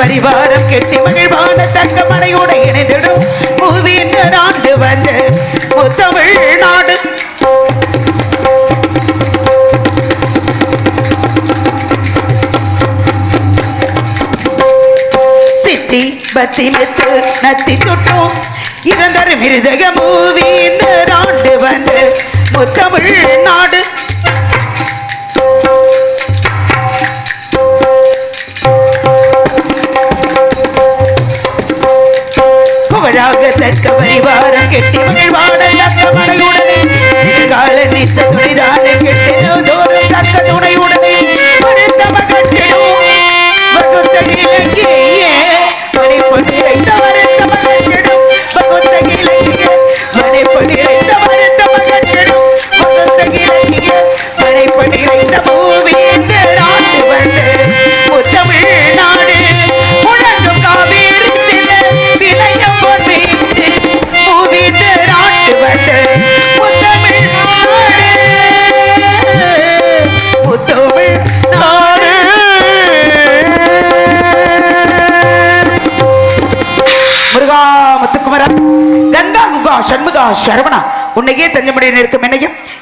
பரிவாரம் கெட்டி மகிழ்வான தங்க மனையோட இணைந்திடும். பூவிந்த ஆண்டு வந்து முத்தமிழ்நாடு. சித்தி பத்தி மெத்து நத்தி துட்டும். இறந்தர் மிருதக மூவி இந்த ஆண்டு வந்து முத்தமிழ் நாடு புகழாக பரிவாரம் கெட்டி மகிழ்வாட தக்க மனையுடனே கால நித்த துணிதான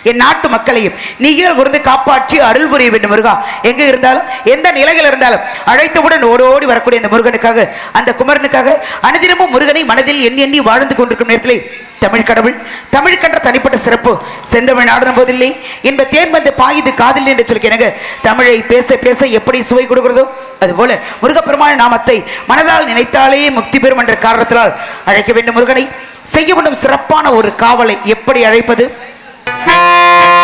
என் நாட்டு மக்களையும் நீயே இருந்து காப்பாற்றி அருள் புரிய வேண்டும் முருகா. எங்க இருந்தாலும் எந்த நிலையில் இருந்தாலும் அழைத்தவுடன் ஓடோடி வரக்கூடிய அந்த முருகனுக்காக அந்த குமரனுக்காக அனுதினமும் முருகனை மனதில் எண்ணி எண்ணி வாழ்ந்து கொண்டிருக்கும் நேரத்தில் தமிழ் கடவுள் தமிழ் கன்ற தனிப்பட்ட சிறப்பு செந்தமிழ் நாடன போதில்லை என்ப தேன் வந்து பாயுது காதில் என்று சொல்லி தமிழை பேச பேச எப்படி சுவை கொடுக்கிறதோ அதுபோல முருகப்பெருமாள் நாமத்தை மனதால் நினைத்தாலே முக்தி பெறும் என்ற காரணத்தினால் அழைக்க வேண்டும் முருகனை. செய்ய வேண்டும் சிறப்பான ஒரு காவலை எப்படி அழைப்பது? Thank you.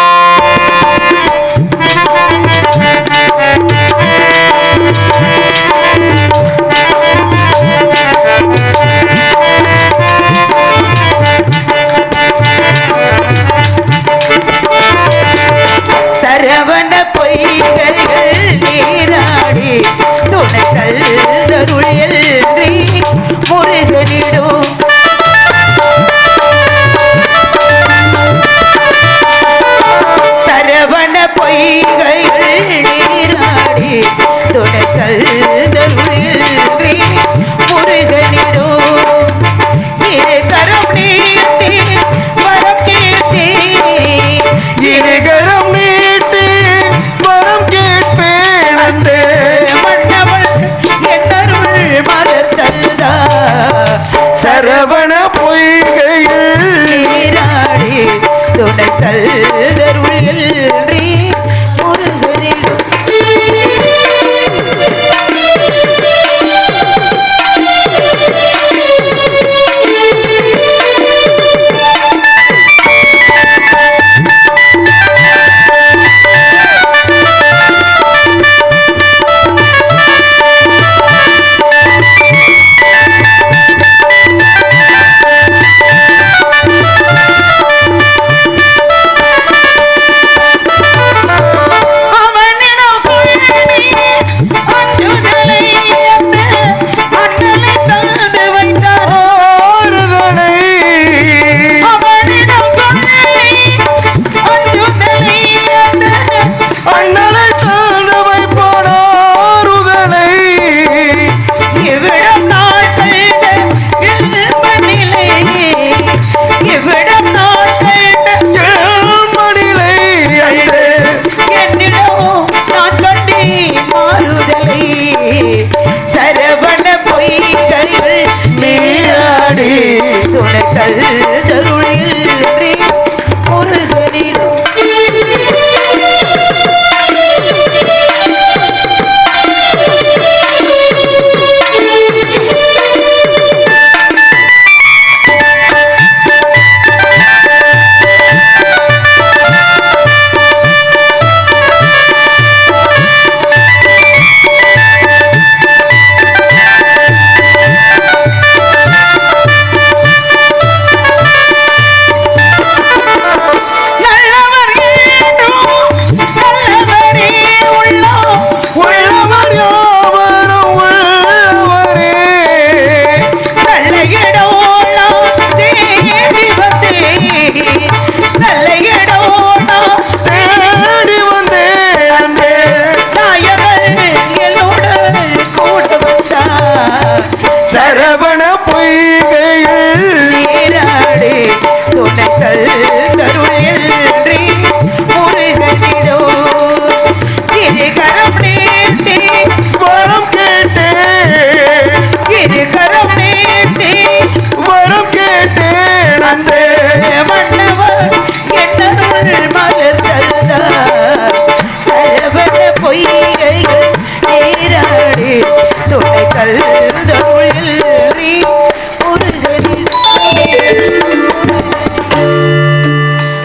சரவண பொய்கையில். நீராடி துணைத்தல்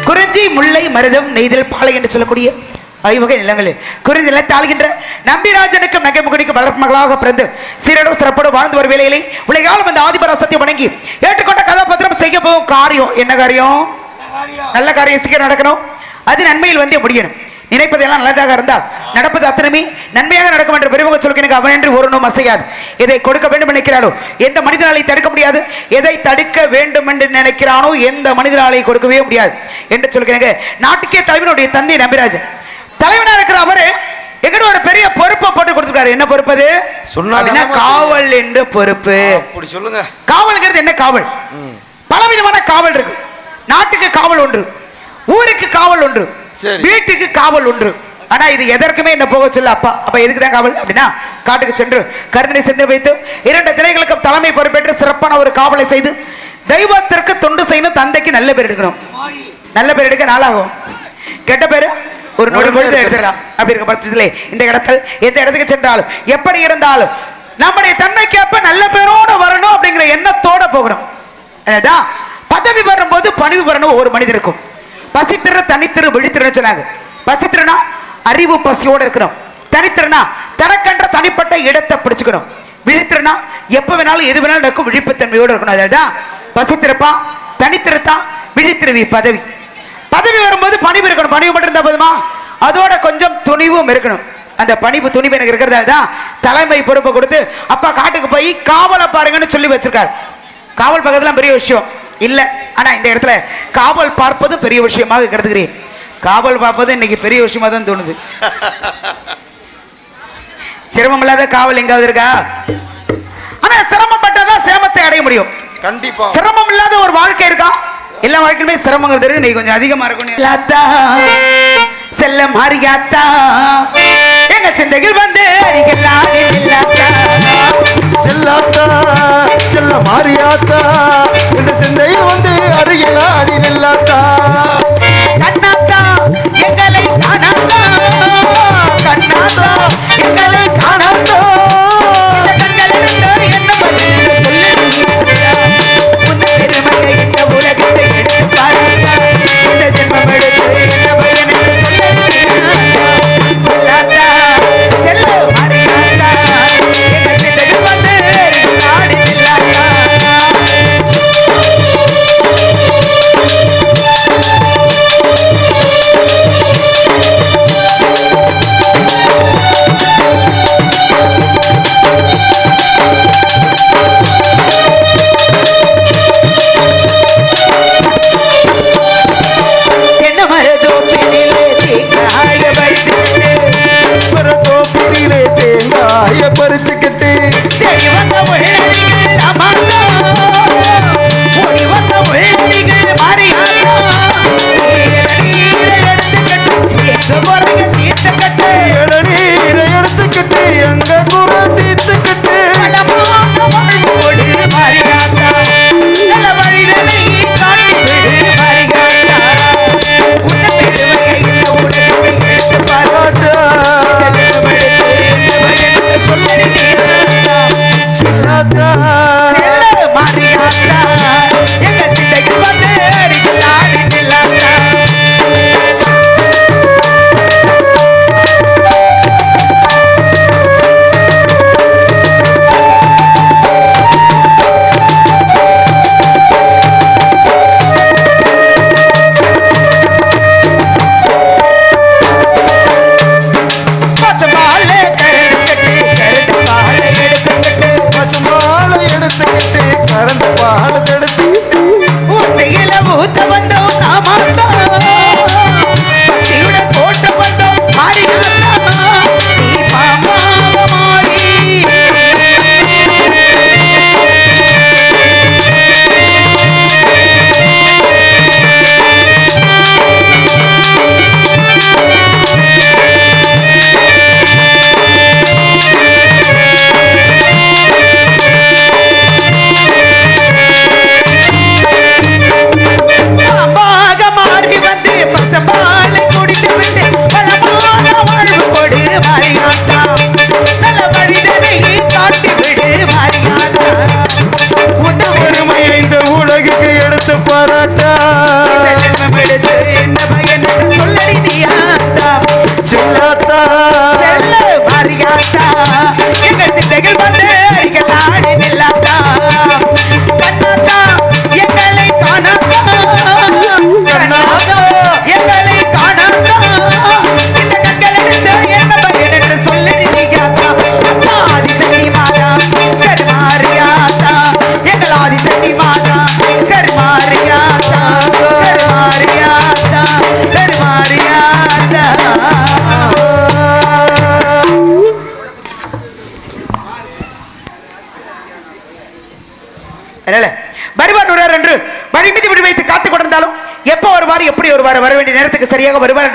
குறிஞ்சி முல்லை மருதம் நெய்தல் பாலை என்று சொல்லக்கூடிய ஐவகை நிலங்களில் குறிஞ்சி நிலத்தை ஆளுகின்ற நம்பிராஜனுக்கும் நகைமுகனுக்கும் வளர்ப்பு மகளாக பிறந்து சீரடும் சிறப்போடு வாழ்ந்து வரும் வேலையிலே உலகாலும் அந்த ஆதிபராசத்தை வணங்கி ஏற்றுக்கொண்ட கதாபாத்திரம் செய்ய போகும் காரியம். என்ன காரியம்? நல்ல காரியம் சீக்கிரம் நடக்கணும். அது நன்மையில் வந்தே முடியணும். நினைப்பதெல்லாம் நல்லதாக இருந்தால் நடப்பது அத்தனமே நன்மையாக நடக்கும் என்று பெருமுக சொல்கிறேன் அவன் என்று ஒரு நோம் அசையாது. எதை கொடுக்க வேண்டும் நினைக்கிறானோ எந்த மனிதனாலை தடுக்க முடியாது. எதை தடுக்க வேண்டும் என்று நினைக்கிறானோ எந்த மனிதனாலை கொடுக்கவே முடியாது என்று சொல்கிறேங்க நாட்டுக்கே தலைவனுடைய தந்தை நம்பிராஜன். தலைவனா இருக்கிற அவரு எங்கிட்ட ஒரு பெரிய பொறுப்பை போட்டு கொடுத்துருக்காரு. என்ன பொறுப்பு அது? சொன்னா காவல் என்று பொறுப்பு. அப்படி சொல்லுங்க. காவல்ங்கிறது என்ன காவல்? பலவிதமான காவல் இருக்கு. நாட்டுக்கு காவல் ஒன்று ஊருக்கு காவல் ஒன்று. வீட்டுக்கு காவல் ஒன்று. ஆனா இது எதற்குமே என்ன போக சொல்ல அப்பா அப்ப எதுக்கு தான் காவல்? அப்படின்னா காட்டுக்கு சென்று கருதனை சென்று வைத்து இரண்டு திரைகளுக்கும் தலைமை பொறுப்பேற்று சிறப்பான ஒரு காவலை செய்து தெய்வத்திற்கு தொண்டு செய்யணும் தந்தைக்கு நல்ல பேர் எடுக்கணும். நல்ல பேர் எடுக்க நாளாகும். கெட்ட பேரு? ஒரு நொடி பொழுது எடுத்துடலாம். அப்படி இருக்க பட்சத்திலே இந்த இடத்தில் எந்த இடத்துக்கு சென்றாலும் எப்படி இருந்தாலும் நம்முடைய தன்மைக்கு அப்ப நல்ல பேரோட வரணும் அப்படிங்கிற எண்ணத்தோட போகணும். பதவி வரும்போது பணிவு வரணும் ஒரு மனிதருக்கும். பசித்திரு தனித்திரு விழித்திருன்னு சொன்னாங்க. பசித்திருனா? அறிவு பசியோட இருக்கணும். தனித்திறனா தனக்கன்ற தனிப்பட்ட இடத்தை பிடிச்சுக்கணும். விழித்திருனா? எப்ப வேணாலும் எது வேணாலும் நடக்கும். விழிப்புத்தன்மையோட இருக்கணும். அதான் பசித்திருப்பா தனித்திருத்தான் விழித்திருவி பதவி. பதவி வரும்போது பணிவு இருக்கணும். பணிவு மட்டும் இருந்தா போதுமா? அதோட கொஞ்சம் துணிவும் இருக்கணும். அந்த பணிவு துணிவு எனக்கு இருக்கிறதால தான் தலைமை பொறுப்பை கொடுத்து அப்பா காட்டுக்கு போய் காவலை பாருங்கன்னு சொல்லி வச்சிருக்காரு. காவல் பக்கத்துல பெரிய விஷயம். இல்ல. ஆனா இந்த இடத்துல காவல் பார்ப்பது பெரிய விஷயமாக கருதுகிறேன். காவல் பார்ப்பது இன்னைக்கு பெரிய விஷயமா தான் தோணுது. சிரமம் இல்லாத காவல் எங்காவது இருக்கா? ஆனா சிரமப்பட்டாதான் சிரமத்தை அடைய முடியும். கண்டிப்பா. சிரமம் இல்லாத ஒரு வாழ்க்கை இருக்கா? எல்லா வாழ்க்கையுமே சிரமங்கிறது இருக்கு. நீ கொஞ்சம் அதிகமா இருக்கும் லாத்தா, செல்ல மாறியாத்தா எங்க சிந்தையில் வந்து இல்லாத்தா. செல்லாத்தா செல்ல மாறியாத்தா? இந்த சிந்தையில் வந்து அருகில் ஆடி நில்லாத்தா?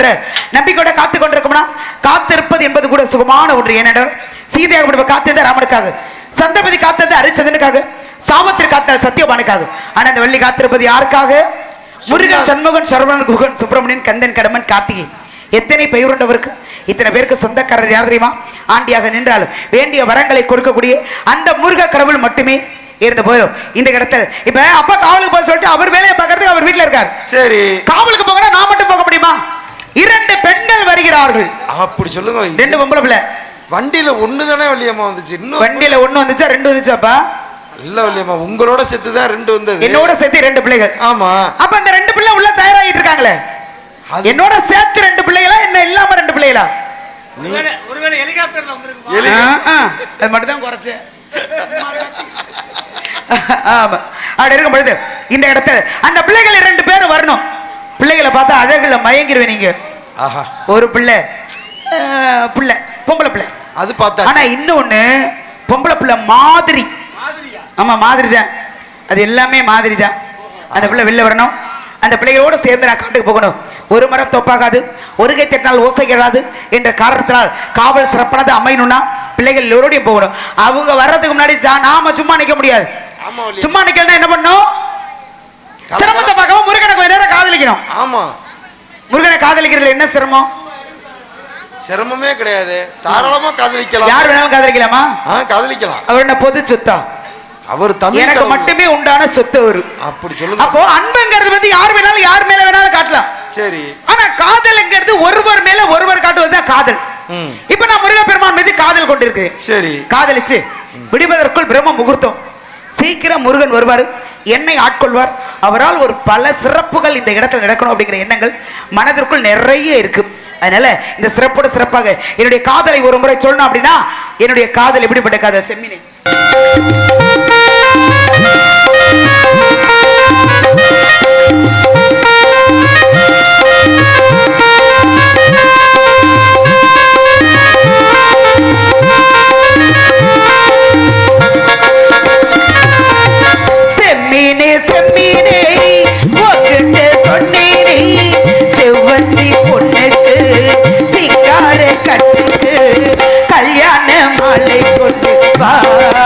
என்ற நம்பிக்கையோட காத்துக் கொண்டிருக்கோம்னா காத்திருப்பது என்பது கூட சுகமான ஒன்று. ஏனென்றால் சீதையாக காத்திருந்த ராமனுக்காக சந்திரபதி காத்தது ஹரிச்சந்திரனுக்காக சாமத்திரி காத்தால் சத்தியபானுக்காக ஆனா அந்த வெள்ளி காத்திருப்பது யாருக்காக? முருகன் சண்முகன் சரவணன் குகன் சுப்பிரமணியன் கந்தன் கடமன் கார்த்திகை. எத்தனை பெயருண்டவருக்கு இத்தனை பேருக்கு சொந்தக்காரர் யார் தெரியுமா? ஆண்டியாக நின்றாலும் வேண்டிய வரங்களை கொடுக்கக்கூடிய அந்த முருக கடவுள் மட்டுமே இருந்த போதும் இந்த இடத்துல இப்ப அப்பா காவலுக்கு போக சொல்லிட்டு அவர் வேலையை பார்க்கறதுக்கு அவர் வீட்டுல இருக்கார். சரி. காவலுக்கு போகணும் நான் மட்டும் போக முடியுமா? இரண்டு பெண்கள் வருகிறார்கள். அப்படி சொல்லுங்க. ரெண்டு பொம்பளை பிள்ளை. வண்டியில ஒண்ணு தானே வள்ளியம்மா வந்துச்சு? இன்னும் வண்டியில ஒண்ணு வந்துச்சா ரெண்டு வந்துச்சாப்பா? இல்ல வள்ளியம்மா உங்களோட சேர்த்து தான் ரெண்டு வந்தது. என்னோட சேர்த்து ரெண்டு பிள்ளைகள். ஆமா. அப்ப அந்த ரெண்டு பிள்ளை உள்ள தயாராகிட்டு இருக்காங்களே. அது என்னோட சேர்த்து ரெண்டு பிள்ளைகளா என்ன இல்லாம ரெண்டு பிள்ளைகளா? ஒருவேளை ஹெலிகாப்டர்ல அது மட்டும் தான் குறைச்சேன் ஆமா. அப்படி இருக்கும் பொழுது இந்த இடத்துல அந்த பிள்ளைகள் இரண்டு பேரும் வரணும். பிள்ளைகளை பார்த்தா அழகுல மயங்கிருவேன் நீங்க. ஆஹா. ஒரு பிள்ளை. பிள்ளை. பொம்பளை பிள்ளை. அது பார்த்தா ஆனா இன்னொன்னு பொம்பளை பிள்ளை மாதிரி. ஆமா மாதிரி தான் அது எல்லாமே மாதிரி தான் அந்த பிள்ளை வெளில வரணும். அந்த பிள்ளைகளோடு சேர்ந்து நான் காட்டுக்கு போகணும். ஒரு மரம் தொப்பாகாது ஒரு கை தட்டினால் ஓசை கேளாது என்ற காரணத்தினால் காவல் சிறப்பானது அமையணும்னா பிள்ளைகள் எல்லோரோடையும் போகணும். அவங்க வர்றதுக்கு முன்னாடி நாம சும்மா நிக்க முடியாது. சும்மா நிக்கலன்னா என்ன பண்ணணும் சிரமத்தை பார்க்காம முருகனை கொஞ்ச நேரம் காதலிக்கணும். ஆமா. முருகனை காதலிக்கிறதுல என்ன சிரமம்? சிரமமே கிடையாது. தாராளமா காதலிக்கலாம். யார் வேணாலும் காதலிக்கலாமா? ஆ காதலிக்கலாம். அவர் என்ன பொது சொத்தா? அவர் தமிழ் எனக்கு. மட்டுமே உண்டான சொத்து அவரு. அப்படி சொல்லுங்க. அப்போ அன்புங்கிறது வந்து யார் வேணாலும் யார் மேல வேணாலும் காட்டலாம். சரி. ஆனா காதல்ங்கிறது ஒருவர் மேல ஒருவர் காட்டுவதுதான் காதல். ம். இப்ப நான் முருகப்பெருமான் மீது காதல் கொண்டிருக்கிறேன். சரி. காதலிச்சு விடுவதற்குள் பிரம்ம முகூர்த்தம். சீக்கிரம் முருகன் வருவார். என்னை ஆட்கொள்வார். அவரால் ஒரு பல சிறப்புகள் இந்த இடத்துல நடக்கணும் அப்படிங்கிற எண்ணங்கள் மனதிற்குள் நிறைய இருக்கு. அதனால இந்த சிறப்போட சிறப்பாக என்னுடைய காதலை ஒரு முறை சொல்லணும் அப்படின்னா என்னுடைய காதல் எப்படிப்பட்ட காதல்? செம்மினி. தலை கொண்டு பாவா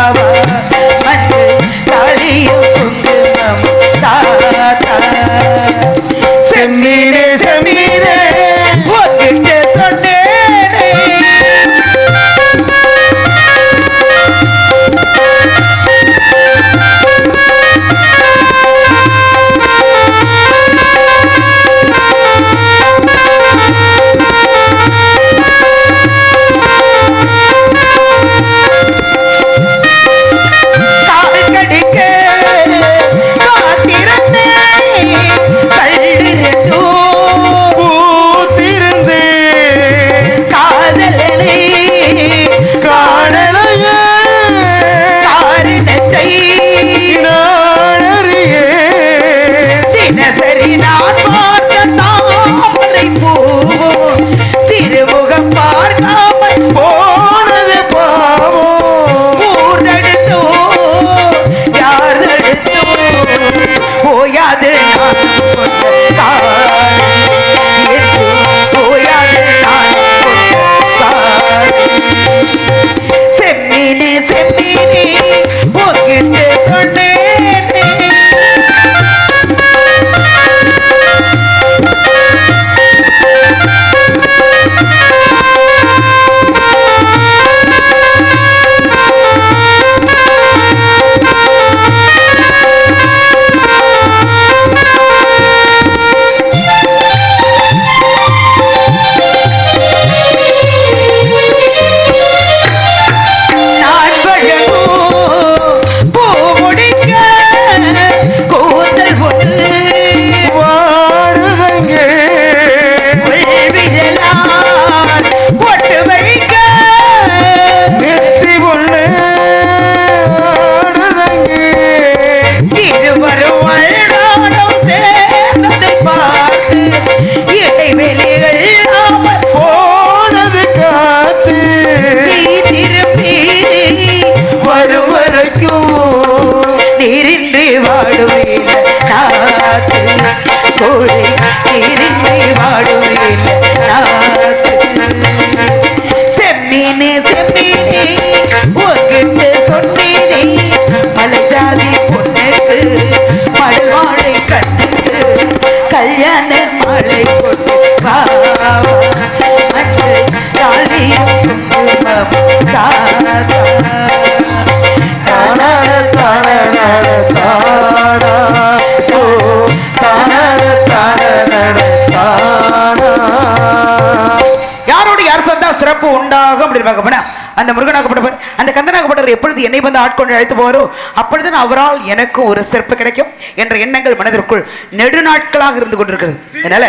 உண்டாகும் பார்க்க போனா அந்த முருகனாகப்பட்டவர் அந்த கந்தனாகப்பட்டவர் எப்பொழுது என்னை வந்து ஆட்கொண்டு அழைத்து போவாரோ அப்பொழுது அவரால் எனக்கு ஒரு சிறப்பு கிடைக்கும் என்ற எண்ணங்கள் மனதிற்குள் நெடுநாட்களாக இருந்து கொண்டிருக்கிறது. அதனால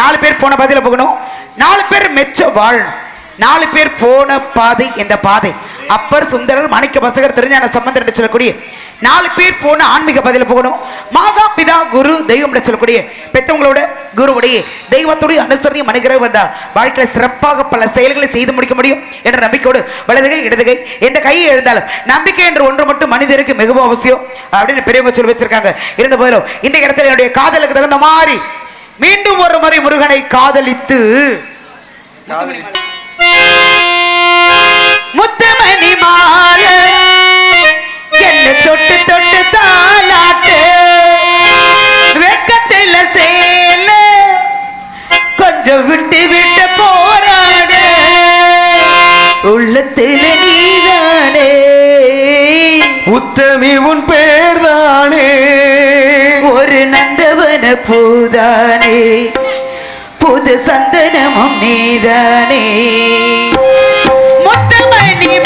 நாலு பேர் போன பாதையில போகணும். நாலு பேர் மெச்ச வாழணும். நாலு பேர் போன பாதை இந்த பாதை. அப்பர் சுந்தரர் மாணிக்க பசகர் திருஞான சம்பந்தர் என்று சொல்லக்கூடிய நாலு பேர் போன ஆன்மீக பதில போகணும். மாதா பிதா குரு தெய்வம் சொல்லக்கூடிய பெத்தவங்களோட குருவுடைய தெய்வத்துடைய அனுசரணை மனிதராக வந்தால் வாழ்க்கையில சிறப்பாக பல செயல்களை செய்து முடிக்க முடியும் என்ற நம்பிக்கையோடு வலதுகை இடதுகை எந்த கையை எழுந்தாலும் நம்பிக்கை என்று ஒன்று மட்டும் மனிதருக்கு மிகவும் அவசியம் அப்படின்னு பெரியவங்க சொல்லி வச்சிருக்காங்க. இருந்த போதிலும் இந்த இடத்துல என்னுடைய காதலுக்கு தகுந்த மாதிரி மீண்டும் ஒரு முறை முருகனை காதலித்து காதலி முத்துமணி என்ன தொட்டு தொட்டு தாலாட்டு. வெக்கத்தில சேல. கொஞ்சம் விட்டு விட்டு போராடு. உள்ளத்தில நீதானே. உத்தமி உன் பேர்தானே. ஒரு நந்தவன பூதானே. புது சந்தனமும் நீதானே. முத்தமணி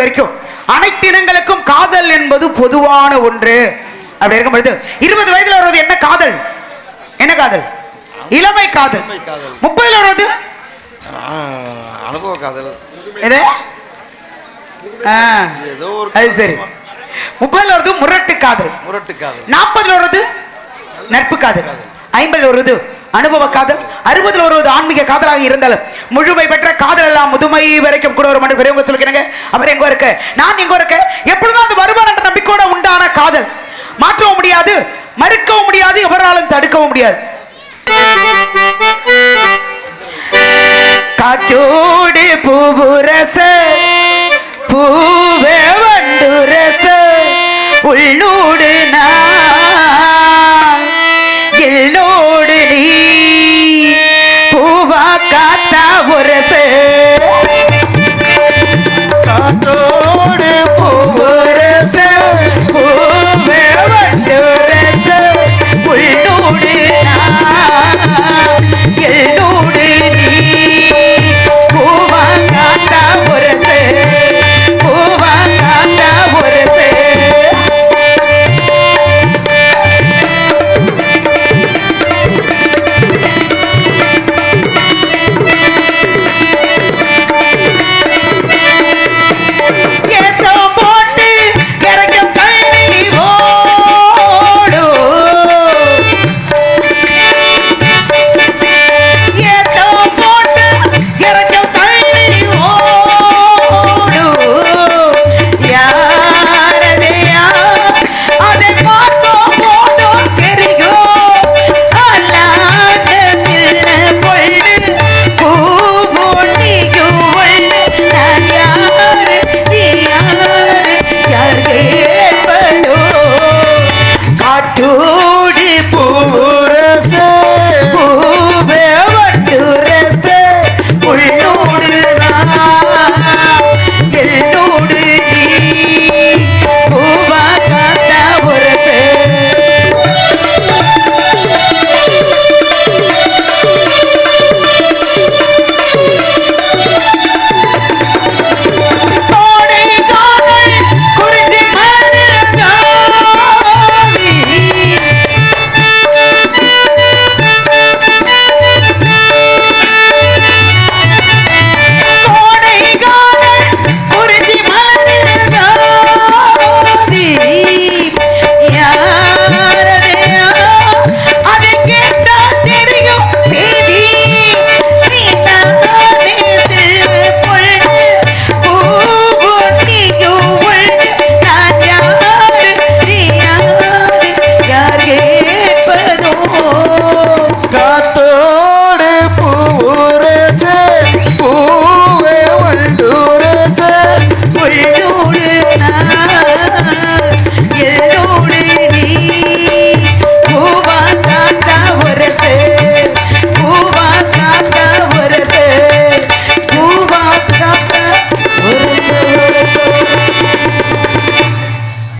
வரைக்கும். அனைத்து இனங்களுக்கும் காதல் என்பது பொதுவான ஒன்று. அப்படி இருக்கும் பொழுது இருபது வயதுல வருவது என்ன காதல்? என்ன காதல்? இளமை காதல். முப்பதுல வருவது? அனுபவ காதல். அது சரி. முப்பதுல வருது முரட்டு காதல். முரட்டு காதல். நாற்பதுல வருது நட்பு காதல். ஐம்பதுல வருது அனுபவ காதல் அறுபதுல வருவது ஆன்மீக காதலாக இருந்தாலும் முழுமை பெற்ற காதல் எல்லாம் முதுமை வரைக்கும் கூட ஒரு மட்டும் பெரியவங்க சொல்லிக்கிறேங்க அவர் எங்க இருக்க நான் எங்க இருக்க எப்பொழுதும் அந்த வருவார் என்ற நம்பிக்கையோட உண்டான காதல். மாற்றவும் முடியாது மறுக்கவும் முடியாது எவராலும் தடுக்கவும் முடியாது. காற்றோடு பூபுரச பூவே வண்டுரச உள்ளூடு நான் எல்லோடு நீ பூவா காத்தா உரச